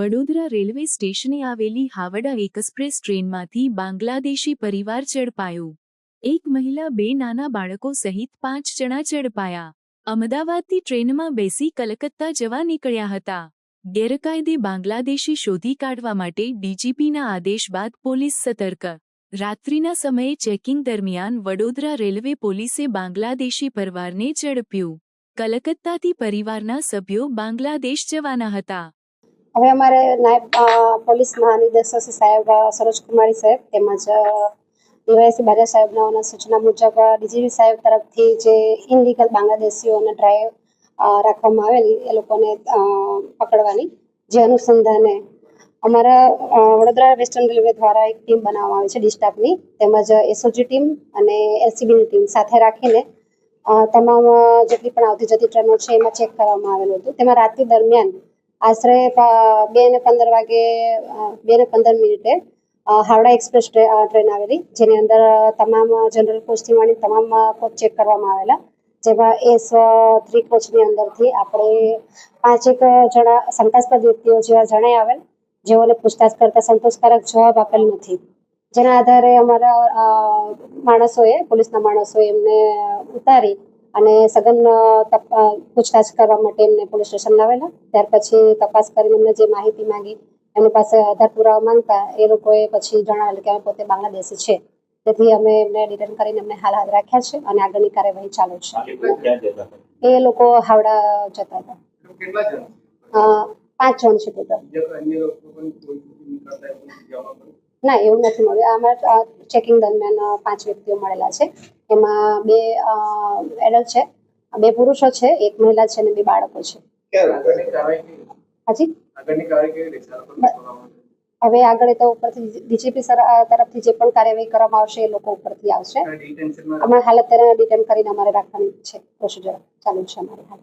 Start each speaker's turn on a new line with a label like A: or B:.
A: Vadodara railway સ્ટેશને આવેલી Howrah express ટ્રેનમાંથી Bangladeshi પરિવાર ઝડપાયો. એક મહિલા, બે નાના બાળકો સહિત પાંચ જણા ઝડપાયા. અમદાવાદથી ટ્રેનમાં બેસી કલકત્તા જવા નીકળ્યા હતા. ગેરકાયદે બાંગ્લાદેશી શોધી કાઢવા માટે ડીજીપીના આદેશ બાદ પોલીસ સતર્ક. રાત્રિના સમયે ચેકિંગ દરમિયાન વડોદરા રેલવે પોલીસે બાંગ્લાદેશી પરિવારને ઝડપ્યું. કલકત્તાથી પરિવારના સભ્યો બાંગ્લાદેશ જવાના હતા.
B: હવે અમારે નાયબ પોલીસ મહાનિદેશક સાહેબ સરોજ સરોજકુમારી સાહેબ તેમજ ડીવાયસી બાજા સાહેબના સૂચના મુજબ ડીજીપી સાહેબ તરફથી જે ઇનલીગલ બાંગ્લાદેશીઓને ડ્રાઈવ રાખવામાં આવેલી, એ લોકોને પકડવાની જે અનુસંધાને અમારા વડોદરા વેસ્ટર્ન રેલવે દ્વારા એક ટીમ બનાવવામાં આવી છે, ડિસ્ટાફની, તેમજ એસઓજી ટીમ અને એલસીબીની ટીમ સાથે રાખીને તમામ જેટલી પણ આવતી જતી ટ્રેનો છે, એમાં ચેક કરવામાં આવેલું હતું. તેમાં રાત્રિ દરમિયાન આશરે બે ને પંદર વાગે બે ને પંદર મિનિટે હાવડા એક્સપ્રેસ ટ્રેન આવેલી, જેની અંદર તમામ જનરલ કોચથી માંડી તમામ કોચ ચેક કરવામાં આવેલા. જેમાં એસ થ્રી કોચની અંદરથી આપણે પાંચેક જણા શંકાસ્પદ વ્યક્તિઓ જેવા જણાઈ આવેલ, જેઓને પૂછતાછ કરતા સંતોષકારક જવાબ આપેલ નથી. જેના આધારે અમારા માણસોએ, પોલીસના માણસોએ એમને ઉતારી અને સઘન પૂછતાછ કરવા માટે એમને પોલીસ સ્ટેશન લાવેલા. ત્યાર પછી તપાસ કરીને એમને જે માહિતી માંગી એમની પાસે આધાર પુરાવા માંગતા એ લોકોએ પછી જણાવેલું કે અમે પોતે બાંગ્લાદેશી છે. તેથી અમે એમને ડિટેન કરીને એમને હાલ હાથ રાખ્યા છે અને આગળની કાર્યવાહી ચાલુ છે.
C: એ લોકો
B: હાવડા જતા હતા. પાંચ જણ છે ટોટલ. ના એવું નથી મળ્યું. અમારા ચેકિંગ દરમિયાન પાંચ વ્યક્તિઓ મળેલા છે. એમાં બે એડલ્ટ છે બે પુરુષો છે એક મહિલા છે અને બે બાળકો છે. હાજી? હવે આગળ તો ઉપરથી ડીજીપી તરફથી જે પણ કાર્યવાહી કરવામાં આવશે એ લોકો ઉપરથી આવશે. અમારે હાલ અત્યારે ડિટેન કરીને અમારે રાખવાની છે પ્રોસિજર ચાલુ છે અમારે હાલ